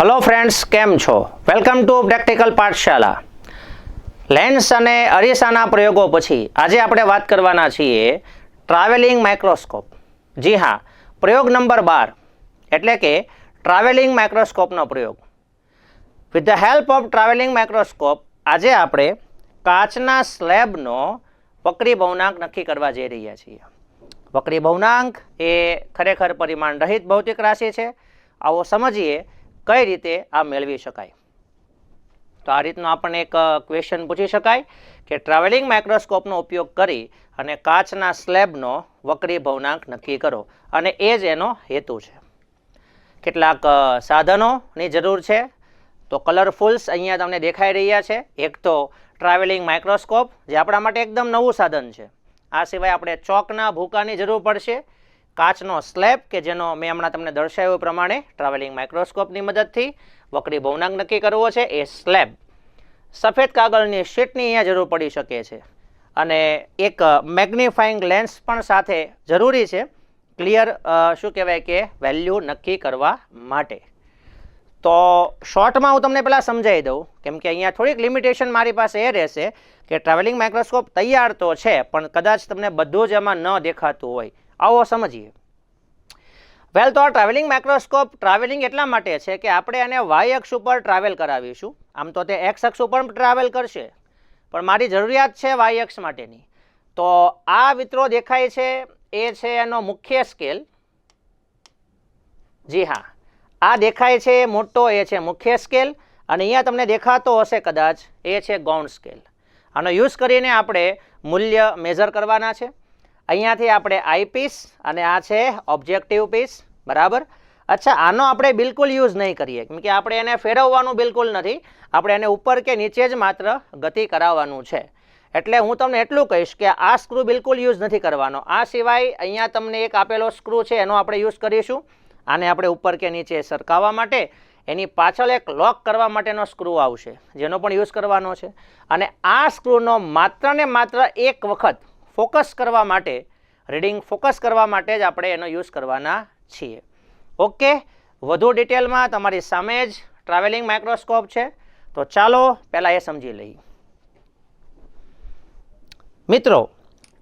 Hello friends કેમ છો? Welcome to practical Pathshala lens અને અરીસાના પ્રયોગો પછી આજે આપણે વાત કરવાના છીએ ટ્રાવેલિંગ માઇક્રોસ્કોપ જી હા, પ્રયોગ નંબર બાર, એટલે કે ટ્રાવેલિંગ માઇક્રોસ્કોપનો પ્રયોગ. With the help of travelling microscope આજે આપણે કાચના સ્લેબનો વક્રી ભવનાંક નક્કી કરવા જઈ રહ્યા છીએ. વક્રી ભવનાંક એ ખરેખર પરિમાણ રહિત ભૌતિક રાશિ છે. આવો સમજીએ કઈ રીતે આ મેળવી શકાય? તો આ રીતનો આપણને એક ક્વેશ્ચન પૂછી શકાય કે ટ્રાવેલિંગ માઇક્રોસ્કોપનો ઉપયોગ કરી અને કાચના સ્લેબનો વક્રી ભવનાંક નક્કી કરો અને એ જ એનો હેતુ છે. કેટલાક સાધનોની જરૂર છે. તો કલરફુલ્સ અહીંયા તમને દેખાઈ રહ્યા છે. એક તો ટ્રાવેલિંગ માઇક્રોસ્કોપ જે આપણા માટે એકદમ નવું સાધન છે. આ સિવાય આપણે ચોકના ભૂકાની જરૂર પડશે. કાચનો સ્લેબ કે જેનો મેં હમણાં તમને દર્શાવ્યું પ્રમાણે ટ્રાવેલિંગ માઇક્રોસ્કોપની મદદથી વકરી ભવનાંક નક્કી કરવો છે એ સ્લેબ. સફેદ કાગળની શીટની અહીંયા જરૂર પડી શકે છે અને એક મેગ્નિફાઈંગ લેન્સ પણ સાથે જરૂરી છે. ક્લિયર શું કહેવાય કે વેલ્યુ નક્કી કરવા માટે. તો શોર્ટમાં હું તમને પહેલાં સમજાવી દઉં, કેમ કે અહીંયા થોડીક લિમિટેશન મારી પાસે એ રહેશે કે ટ્રાવેલિંગ માઇક્રોસ્કોપ તૈયાર તો છે, પણ કદાચ તમને બધું જ એમાં ન દેખાતું હોય. આવો સમજીએ. વેલ તો આ ટ્રાવેલિંગ માઇક્રોસ્કોપ ટ્રાવેલિંગ એટલા માટે છે કે આપણે એને વાય અક્ષ ઉપર ટ્રાવેલ કરાવીશું. આમ તો તે એક્સ અક્ષ ઉપર ટ્રાવેલ કરશે. પણ મારી જરૂરિયાત છે વાય અક્ષ માટેની. તો આ મિત્રો દેખાય છે, એ છે એનો મુખ્ય સ્કેલ જી હા. આ દેખાય છે મોટો, એ છે મુખ્ય સ્કેલ અને અહીંયા તમને દેખાતો હશે કદાચ, એ છે ગૌણ સ્કેલ આનો યુઝ કરીને આપણે મૂલ્ય મેઝર કરવાના છે. અહીંયાથી આપણે આઈપીસ અને આ છે ઓબ્જેક્ટિવ પીસ, બરાબર? અચ્છા, આનો આપણે બિલકુલ યુઝ નહીં કરીએ, કેમ કે આપણે એને ફેરવવાનું બિલકુલ નથી, આપણે એને ઉપર કે નીચે જ માત્ર ગતિ કરાવવાનું છે. એટલે હું તમને એટલું કહીશ કે આ સ્ક્રૂ બિલકુલ યુઝ નથી કરવાનો. આ સિવાય અહીંયા તમને એક આપેલો સ્ક્રૂ છે, એનો આપણે યુઝ કરીશું. આને આપણે ઉપર કે નીચે સરકાવવા માટે, એની પાછળ એક લોક કરવા માટેનો સ્ક્રૂ આવશે, જેનો પણ યુઝ કરવાનો છે. અને આ સ્ક્રૂનો માત્ર ને માત્ર એક વખત ફોકસ કરવા માટે, રીડિંગ ફોકસ કરવા માટે જ આપણે એનો યુઝ કરવાના છીએ. ઓકે, વધુ ડિટેલમાં તમારી સામે જ ટ્રાવેલિંગ માઇક્રોસ્કોપ છે. તો ચાલો પહેલાં એ સમજી લઈએ. મિત્રો,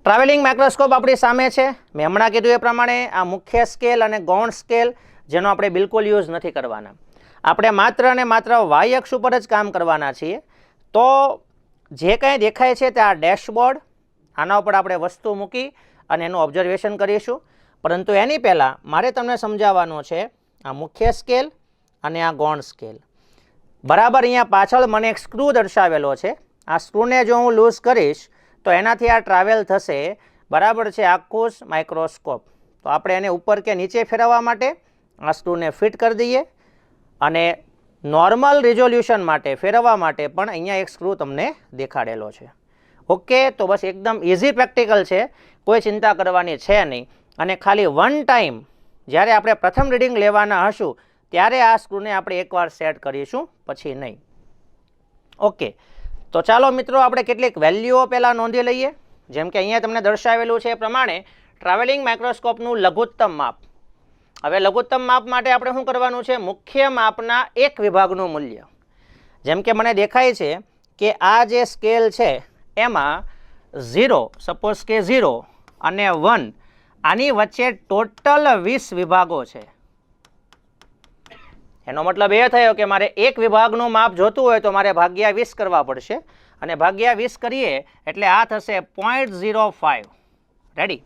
ટ્રાવેલિંગ માઇક્રોસ્કોપ આપણી સામે છે. મેં હમણાં કીધું એ પ્રમાણે આ મુખ્ય સ્કેલ અને ગૌણ સ્કેલ જેનો આપણે બિલકુલ યુઝ નથી કરવાના. આપણે માત્ર અને માત્ર વાય અક્ષ ઉપર જ કામ કરવાના છીએ. તો જે કંઈ દેખાય છે તે આ ડેશબોર્ડ આના ઉપર આપણે વસ્તુ મૂકી અને એનું ઓબ્ઝર્વેશન કરીશું. પરંતુ એની પહેલાં મારે તમને સમજાવવાનું છે આ મુખ્ય સ્કેલ અને આ ગૌણ સ્કેલ બરાબર અહીંયા પાછળ મને એક સ્ક્રૂ દર્શાવેલો છે. આ સ્ક્રૂને જો હું લૂઝ કરીશ, તો એનાથી આ ટ્રાવેલ થશે. બરાબર છે, આખું માઇક્રોસ્કોપ તો આપણે એને ઉપર કે નીચે ફેરવવા માટે આ સ્ક્રૂને ફિટ કરી દઈએ. અને નોર્મલ રિઝોલ્યુશન માટે, ફેરવવા માટે પણ અહીંયા એક સ્ક્રૂ તમને દેખાડેલો છે. ઓકે, તો બસ એકદમ ઇઝી પ્રેક્ટિકલ છે. કોઈ ચિંતા કરવાની છે નહીં. અને ખાલી વન ટાઈમ જ્યારે આપણે પ્રથમ રીડિંગ લેવાના હશું, ત્યારે આ સ્ક્રૂને આપણે એકવાર સેટ કરીશું, પછી નહીં. ઓકે, તો ચાલો મિત્રો આપણે કેટલીક વેલ્યુઓ પહેલાં નોંધી લઈએ. જેમ કે અહીંયા તમને દર્શાવેલું છે એ પ્રમાણે ટ્રાવેલિંગ માઇક્રોસ્કોપનું લઘુત્તમ માપ. હવે લઘુત્તમ માપ માટે આપણે શું કરવાનું છે? મુખ્ય માપના એક વિભાગનું મૂલ્ય. જેમ કે મને દેખાય છે કે આ જે સ્કેલ છે એમાં ઝીરો સપોઝ કે ઝીરો અને વન આની વચ્ચે ટોટલ વીસ વિભાગો છે. એનો મતલબ એ થયો કે મારે એક વિભાગનું માપ જોતું હોય તો મારે ભાગ્યા વીસ કરવા પડશે. અને ભાગ્યા વીસ કરીએ એટલે આ થશે પોઈન્ટ ઝીરો ફાઇવ રેડી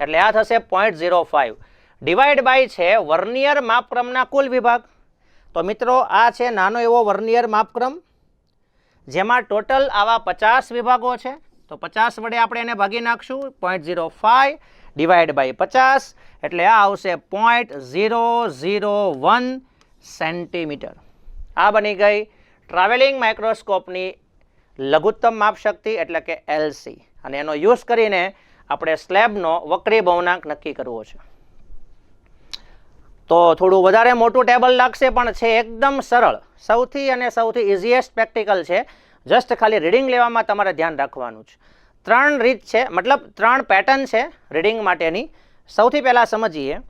એટલે આ થશે point zero five divide by છે વર્નિયર માપક્રમના કુલ વિભાગ. તો મિત્રો, આ છે નાનો એવો વર્નિયર માપક્રમ. જેમાં ટોટલ આવા પચાસ વિભાગો છે. તો પચાસ વડે આપણે એને ભાગી નાખશું. Point zero five divide by પચાસ. એટલે આ આવશે point zero zero one centimetre આ બની ગઈ ટ્રાવેલિંગ માઇક્રોસ્કોપની લઘુત્તમ માપશક્તિ એટલે કે એલસી અને એનો યુઝ કરીને આપણે સ્લેબનો વક્રી ભવનાંક નક્કી કરવો છે. તો થોડું વધારે મોટું ટેબલ લાગશે, પણ છે એકદમ સરળ. સૌથી અને સૌથી ઇઝીએસ્ટ પ્રેક્ટિકલ છે. જસ્ટ ખાલી રીડિંગ લેવામાં તમારે ધ્યાન રાખવાનું છે. ત્રણ રીત છે, મતલબ ત્રણ પેટર્ન છે રીડિંગ માટેની. સૌથી પહેલાં સમજીએ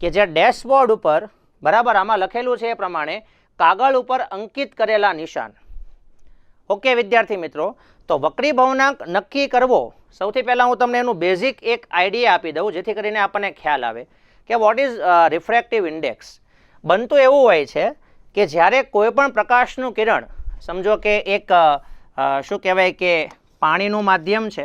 કે જે ડેશબોર્ડ ઉપર, બરાબર, આમાં લખેલું છે એ પ્રમાણે કાગળ ઉપર અંકિત કરેલા નિશાન. ઓકે વિદ્યાર્થી મિત્રો, તો વક્રી ભવનાંક નક્કી કરવો. સૌથી પહેલાં હું તમને એનું બેઝિક એક આઈડિયા આપી દઉં, જેથી કરીને આપણને ખ્યાલ આવે. કે વોટ ઇઝ રિફ્રેક્ટિવ ઇન્ડેક્સ બનતું એવું હોય છે કે જ્યારે કોઈ પણ પ્રકાશનું કિરણ, સમજો કે એક શું કહેવાય કે પાણીનું માધ્યમ છે,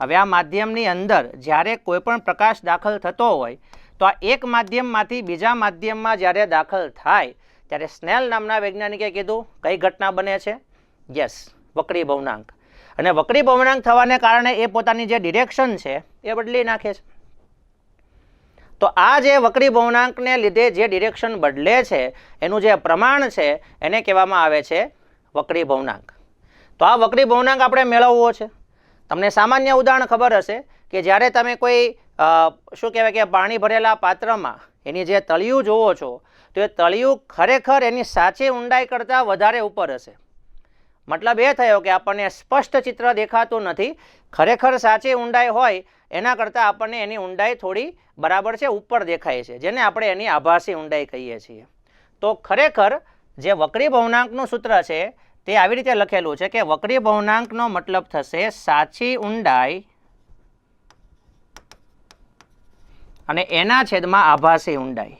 હવે આ માધ્યમની અંદર જ્યારે કોઈ પણ પ્રકાશ દાખલ થતો હોય, તો આ એક માધ્યમમાંથી બીજા માધ્યમમાં જ્યારે દાખલ થાય, ત્યારે સ્નેલ નામના વૈજ્ઞાનિકે કીધું, કઈ ઘટના બને છે? યસ વક્રી ભવનાંક. અને વક્રી ભવનાંક થવાને કારણે એ પોતાની જે ડિરેક્શન છે, એ બદલી નાખે છે. તો આ જે વક્રી ભવનાંકને લીધે જે ડિરેક્શન બદલે છે, એનું જે પ્રમાણ છે, એને કહેવામાં આવે છે વક્રી ભવનાંક. તો આ વક્રી ભવનાંક આપણે મેળવવો છે. તમને સામાન્ય ઉદાહરણ ખબર હશે કે જ્યારે તમે કોઈ શું કહેવાય કે પાણી ભરેલા પાત્રમાં એની જે તળિયું જોવો છો, તો એ તળિયું ખરેખર એની સાચી ઊંડાઈ કરતાં વધારે ઉપર હશે. મતલબ એ થયો કે આપણને સ્પષ્ટ ચિત્ર દેખાતું નથી. ખરેખર સાચી ઊંડાઈ હોય, એના કરતાં આપણને એની ઊંડાઈ થોડી બરાબર છે, ઉપર દેખાય છે, જેને આપણે એની આભાસી ઊંડાઈ કહીએ છીએ. તો ખરેખર જે વક્રી ભવનાંકનું સૂત્ર છે, તે આવી રીતે લખેલું છે કે વક્રી ભવનાંકનો મતલબ થશે સાચી ઊંડાઈ અને એના છેદમાં આભાસી ઊંડાઈ.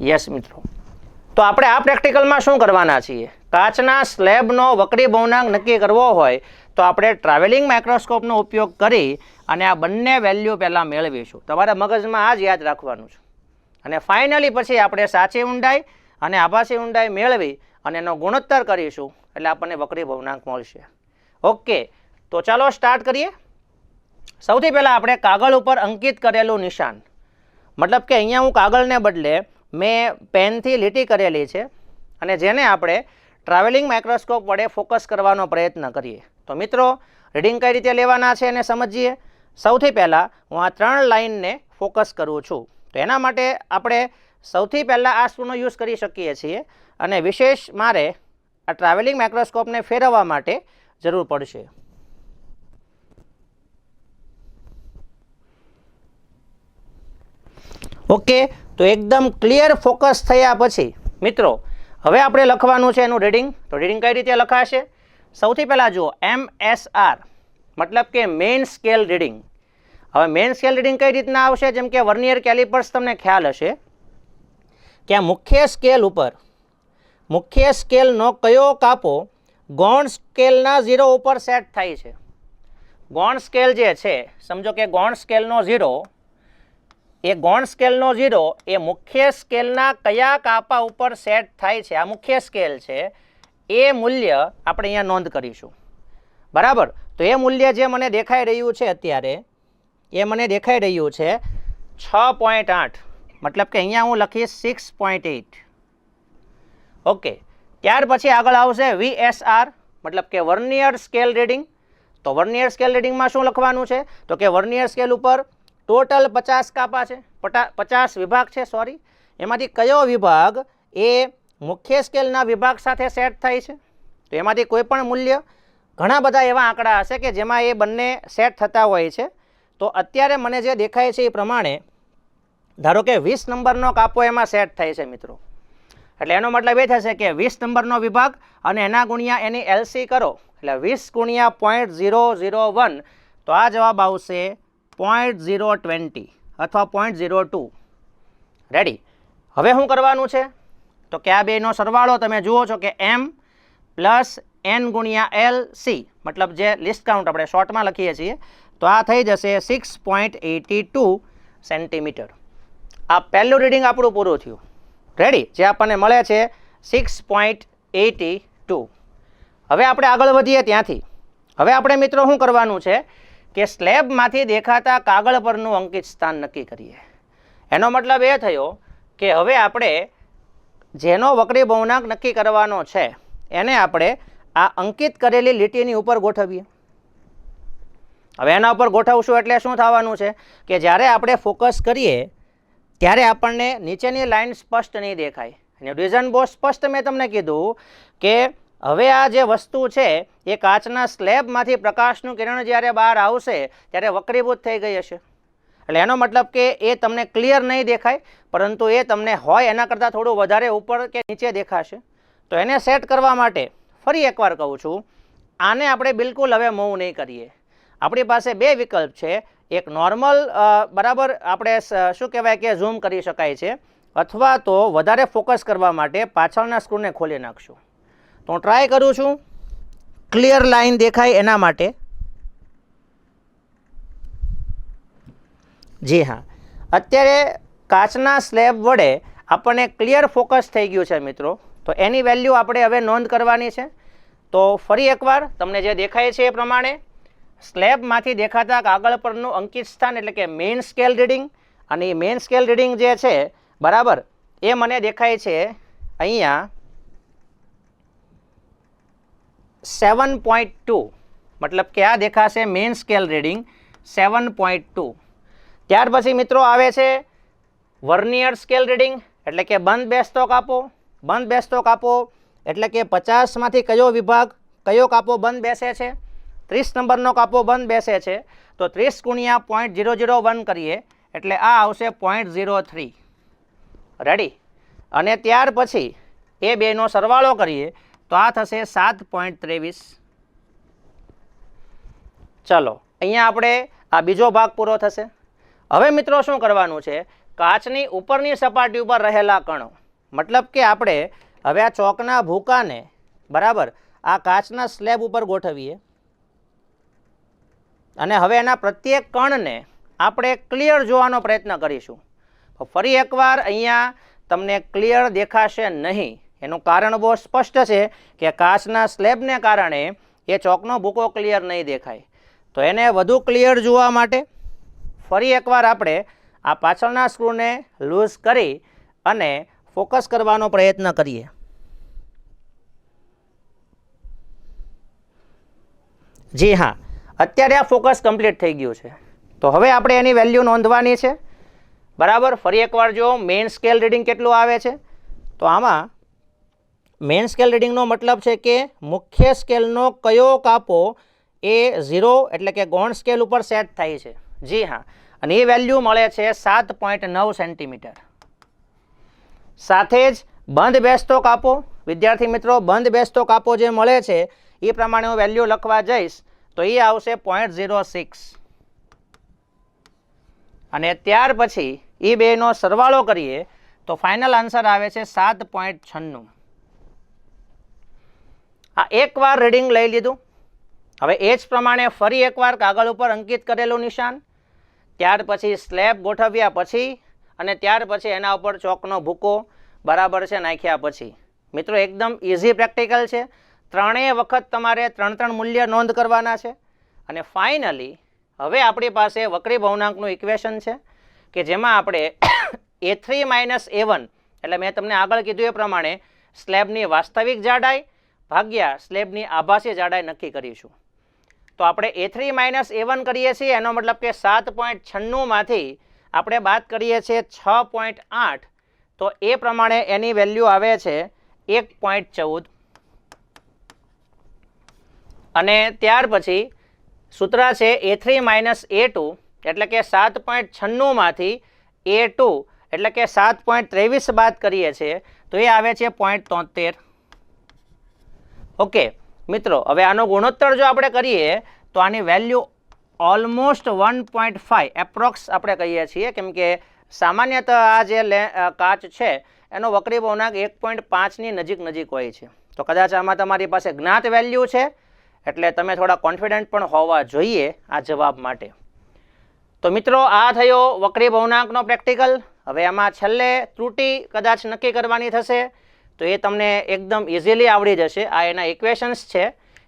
યસ મિત્રો. તો આપણે આ પ્રેક્ટિકલમાં શું કરવાના છીએ? કાચના સ્લેબનો વક્રી ભવનાંક નક્કી કરવો હોય તો આપણે ટ્રાવેલિંગ માઇક્રોસ્કોપનો ઉપયોગ કરી અને આ બંને વેલ્યુ પહેલાં મેળવીશું. તમારા મગજમાં આ જ યાદ રાખવાનું છે. અને ફાઇનલી પછી આપણે સાચી ઊંડાઈ અને આભાસી ઊંડાઈ મેળવી અને એનો ગુણોત્તર કરીશું એટલે આપણને વક્રી ભવનાંક મળશે. ઓકે, તો ચાલો સ્ટાર્ટ કરીએ. સૌથી પહેલાં આપણે કાગળ ઉપર અંકિત કરેલું નિશાન. મતલબ કે અહીંયા હું કાગળને બદલે મેં પેનથી લીટી કરેલી છે અને જેને આપણે ટ્રાવેલિંગ માઇક્રોસ્કોપ વડે ફોકસ કરવાનો પ્રયત્ન કરીએ. તો મિત્રો, રીડિંગ કઈ રીતે લેવાના છે એને સમજીએ. સૌથી પહેલાં હું આ ત્રણ લાઇનને ફોકસ કરું છું. તો એના માટે આપણે સૌથી પહેલાં આ સ્ક્રૂનો યુઝ કરી શકીએ છીએ અને વિશેષ મારે આ ટ્રાવેલિંગ માઇક્રોસ્કોપને ફેરવવા માટે જરૂર પડશે. ઓકે તો એકદમ ક્લિયર ફોકસ થયા પછી, મિત્રો, હવે આપણે લખવાનું છે એનું રીડિંગ તો રીડિંગ કઈ રીતે લખાશે? સૌથી પહેલાં જુઓ એમ એસ આર મતલબ કે મેઇન સ્કેલ રીડિંગ હવે મેઇન સ્કેલ રીડિંગ કઈ રીતના આવશે? જેમ કે વર્નિયર કેલિપર્સ તમને ખ્યાલ હશે. કે આ મુખ્ય સ્કેલ ઉપર, મુખ્ય સ્કેલનો કયો કાપો ગૌણ સ્કેલના ઝીરો ઉપર સેટ થાય છે. ગૌણ સ્કેલ જે છે, સમજો કે ગૌણ સ્કેલનો ઝીરો એ ગૌણ સ્કેલનો ઝીરો, એ મુખ્ય સ્કેલના કયા કાપા ઉપર સેટ થાય છે? આ મુખ્ય સ્કેલ છે. એ મૂલ્ય આપણે અહીંયા નોંધ કરીશું. બરાબર? તો એ મૂલ્ય જે મને દેખાઈ રહ્યું છે અત્યારે, એ મને દેખાઈ રહ્યું છે છ પોઈન્ટ આઠ. મતલબ કે અહીંયા હું લખીશ સિક્સ પોઈન્ટ એઇટ. ઓકે. ત્યાર પછી આગળ આવશે વીએસઆર મતલબ કે વર્નિયર સ્કેલ રીડિંગ. તો વર્નિયર સ્કેલ રીડિંગમાં શું લખવાનું છે? તો કે વર્નિયર સ્કેલ ઉપર ટોટલ પચાસ કાપા છે. પચાસ વિભાગ છે સોરી એમાંથી કયો વિભાગ એ મુખ્ય સ્કેલના વિભાગ સાથે સેટ થાય છે? તો એમાંથી કોઈ પણ મૂલ્ય ઘણા બધા એવા આંકડા હશે કે જેમાં એ બંને સેટ થતા હોય છે. તો અત્યારે મને જે દેખાય છે એ પ્રમાણે, ધારો કે વીસ નંબરનો કાપો એમાં સેટ થાય છે, મિત્રો. એટલે એનો મતલબ એ થશે કે વીસ નંબરનો વિભાગ અને એના ગુણ્યા એની એલસી કરો. એટલે વીસ ગુણ્યા પોઈન્ટ ઝીરો ઝીરો વન તો આ જવાબ આવશે પોઈન્ટ ઝીરો ટ્વેન્ટી અથવા પોઈન્ટ ઝીરો ટુ રેડી હવે શું કરવાનું છે? તો કે આ બેનો સરવાળો તમે જુઓ છો કે એમ પ્લસ એન ગુણ્યા એલ સી મતલબ જે લિસ્ટ કાઉન્ટ આપણે શોર્ટમાં લખીએ છીએ, તો આ થઈ જશે six point eighty two centimetre આ પહેલું રીડિંગ આપણું પૂરું થયું. રેડી જે આપણને મળે છે સિક્સ પોઈન્ટ એટી ટુ હવે આપણે આગળ વધીએ ત્યાંથી. હવે આપણે મિત્રો શું કરવાનું છે? કે સ્લેબમાંથી દેખાતા કાગળ પરનું અંકિત સ્થાન નક્કી કરીએ. એનો મતલબ એ થયો કે હવે આપણે જેનો વક્રી ભવનાંક નક્કી કરવાનો છે, એને આપણે આ અંકિત કરેલી લીટીની ઉપર ગોઠવીએ. હવે એના ઉપર ગોઠવશું એટલે શું થવાનું છે કે જ્યારે આપણે ફોકસ કરીએ, ત્યારે આપણને નીચેની લાઈન સ્પષ્ટ નહીં દેખાય. અને રીઝન બહુ સ્પષ્ટ મેં તમને કીધું કે હવે આ જે વસ્તુ છે, એ કાચના સ્લેબમાંથી પ્રકાશનું કિરણ જ્યારે બહાર આવશે, ત્યારે વક્રીભૂત થઈ ગઈ હશે. એટલે એનો મતલબ કે એ તમને ક્લિયર નહીં દેખાય, પરંતુ એ તમને હોય એના કરતાં થોડું વધારે ઉપર કે નીચે દેખાશે. તો એને સેટ કરવા માટે ફરી એકવાર કહું છું, આને આપણે બિલકુલ હવે મૂવ નહીં કરીએ. આપણી પાસે બે વિકલ્પ છે. એક નોર્મલ બરાબર આપણે શું કહેવાય કે ઝૂમ કરી શકાય છે, અથવા તો વધારે ફોકસ કરવા માટે પાછળના સ્ક્રૂને ખોલી નાખશું. તો હું ટ્રાય કરું છું. ક્લિયર લાઇન દેખાય એના માટે. જી હા. અત્યારે કાચના સ્લેબ વડે આપણને ક્લિયર ફોકસ થઈ ગયું છે મિત્રો. તો એની વેલ્યુ આપણે હવે નોંધ કરવાની છે. તો ફરી એકવાર તમને જે દેખાય છે એ પ્રમાણે સ્લેબમાંથી દેખાતા કાગળ પરનું અંકિત સ્થાન એટલે કે મેઇન સ્કેલ રીડિંગ અને એ મેઇન સ્કેલ રીડિંગ જે છે, બરાબર, એ મને દેખાય છે અહીંયા. સેવન પોઈન્ટ ટુ મતલબ કે આ દેખાશે main scale reading seven point two ત્યાર પછી મિત્રો આવે છે વર્નિયર સ્કેલ રીડિંગ એટલે કે બંધ બેસતો કાપો બંધ બેસતો કાપો એટલે કે પચાસમાંથી કયો વિભાગ, કયો કાપો બંધ બેસે છે? ત્રીસ નંબરનો કાપો બંધ બેસે છે. તો ત્રીસ ગુણ્યા પોઈન્ટ ઝીરો ઝીરો વન કરીએ, એટલે આ આવશે પોઈન્ટ ઝીરો થ્રી રેડી અને ત્યાર પછી એ બેનો સરવાળો કરીએ તો આ થશે સાત પોઈન્ટ ત્રેવીસ. ચલો, અહીંયા આપણે આ બીજો ભાગ પૂરો થશે. હવે મિત્રો શું કરવાનું છે? કાચની ઉપરની સપાટી ઉપર રહેલા કણો. મતલબ કે આપણે હવે આ ચોકના ભૂકાને, બરાબર, આ કાચના સ્લેબ ઉપર ગોઠવીએ. અને હવે એના પ્રત્યેક કણને આપણે ક્લિયર જોવાનો પ્રયત્ન કરીશું. ફરી એકવાર અહીંયા તમને ક્લિયર દેખાશે નહીં. એનું કારણ બહુ સ્પષ્ટ છે કે કાચના સ્લેબને કારણે એ ચોકનો ભૂકો ક્લિયર નહીં દેખાય. તો એને વધુ ક્લિયર જોવા માટે ફરી એકવાર આપણે આ પાછળના સ્ક્રૂને લૂઝ કરી અને ફોકસ કરવાનો પ્રયત્ન કરીએ. જી હા, અત્યારે આ ફોકસ કમ્પ્લીટ થઈ ગયું છે. તો હવે આપણે એની વેલ્યુ નોંધવાની છે. બરાબર, ફરી એકવાર જો મેઇન સ્કેલ રીડિંગ કેટલું આવે છે? તો આમાં મેઇન સ્કેલ રીડિંગનો મતલબ છે કે મુખ્ય સ્કેલનો કયો કાપો એ ઝીરો એટલે કે ગૌણ સ્કેલ ઉપર સેટ થાય છે. જી હા. અને એ વેલ્યુ મળે છે સાત પોઈન્ટ નવ સેન્ટીમીટર. સાથે જ બંધ બેસતો કાપો, વિદ્યાર્થી મિત્રો, બંધ બેસતો કાપો જે મળે છે, એ પ્રમાણે હું વેલ્યુ લખવા જઈશ, તો એ આવશે પોઈન્ટ ઝીરો સિક્સ. અને ત્યાર પછી એ બેનો સરવાળો કરીએ, તો ફાઇનલ આન્સર આવે છે સાત પોઈન્ટ છન્નું. આ એકવાર રીડિંગ લઈ લીધું. હવે એ જ પ્રમાણે ફરી એકવાર કાગળ ઉપર અંકિત કરેલું નિશાન. ત્યાર પછી સ્લેબ ગોઠવ્યા પછી અને ત્યાર પછી એના ઉપર ચોકનો ભૂકો બરાબર છે નાખ્યા પછી. મિત્રો, એકદમ ઇઝી પ્રેક્ટિકલ છે. ત્રણેય વખત તમારે ત્રણ ત્રણ મૂલ્ય નોંધ કરવાના છે. અને ફાઇનલી હવે આપણી પાસે વક્રી ભવનાંકનું ઇક્વેશન છે કે જેમાં આપણે એ થ્રી માઇનસ એ એટલે મેં તમને આગળ કીધું એ પ્રમાણે સ્લેબની વાસ્તવિક જાડાઈ ભાગ્યા સ્લેબની આભાસી જાડાઈ નક્કી કરીશું. તો આપણે A three minus A one કરીએ છીએ, એનો મતલબ કે સાત પોઈન્ટ છન્નુંમાંથી આપણે બાદ કરીએ છીએ છ પોઈન્ટ આઠ. તો એ પ્રમાણે એની વેલ્યુ આવે છે એક પોઈન્ટ ચૌદ. અને ત્યાર પછી સૂત્ર છે A three minus A two એટલે કે સાત પોઈન્ટ છન્નુંમાંથી એ ટુ એટલે કે સાત પોઈન્ટ ત્રેવીસ બાદ કરીએ છીએ, તો એ આવે છે પોઈન્ટ તોતેર. ઓકે, મિત્રો, હવે આનો ગુણોત્તર જો આપણે કરીએ, તો આની value almost one point five approx આપણે કહીએ છીએ, કેમ કે સામાન્યતઃ આ જે કાચ છે, એનો વક્રી ભવનાંક એક પોઈન્ટ પાંચની નજીક નજીક હોય છે. તો કદાચ આમાં તમારી પાસે જ્ઞાત વેલ્યુ છે, એટલે તમે થોડા કોન્ફિડન્ટ પણ હોવા જોઈએ આ જવાબ માટે. તો મિત્રો, આ થયો વક્રી ભવનાંકનો પ્રેક્ટિકલ હવે આમાં છેલ્લે ત્રુટિ કદાચ નક્કી કરવાની થશે. તો એ તમને એકદમ ઇઝીલી આવડી જશે. આ એના ઇક્વેશન્સ છે.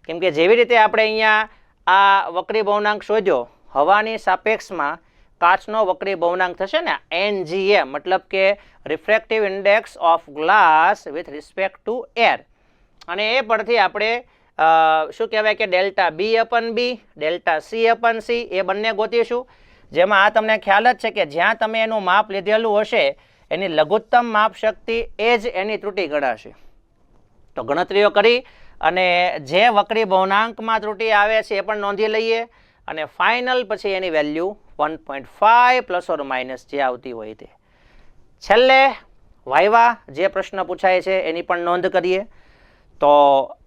કેમ કે જેવી રીતે આપણે અહીંયા આ વક્રી ભવનાંક શોધ્યો, હવાની સાપેક્ષમાં કાચનો વક્રી ભવનાંક થશે ને એનજીએ મતલબ કે refractive index of glass with respect to air અને એ પરથી આપણે શું કહેવાય કે delta B upon B delta C upon C એ બંને ગોતીશું. જેમાં આ તમને ખ્યાલ જ છે કે જ્યાં તમે એનું માપ લીધેલું હશે એની લઘુત્તમ માપ શક્તિ એ જ એની ત્રુટિ ગણાશે. તો ગણતરીઓ કરી અને જે વક્રી ભવનાંકમાં ત્રુટિ આવે છે એ પણ નોંધી લઈએ અને ફાઇનલ પછી એની value one point five plus or minus જે આવતી હોય તે. છેલ્લે વાયવા જે પ્રશ્ન પૂછાય છે એની પણ નોંધ કરીએ. તો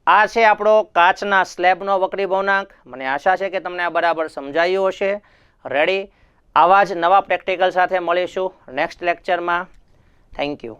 આ છે આપણો કાચના સ્લેબનો વક્રી ભવનાંક. મને આશા છે કે તમને આ બરાબર સમજાયું હશે. રેડી આવા જ નવા પ્રેક્ટિકલ સાથે મળીશું. નેક્સ્ટ લેક્ચરમાં થેન્ક યુ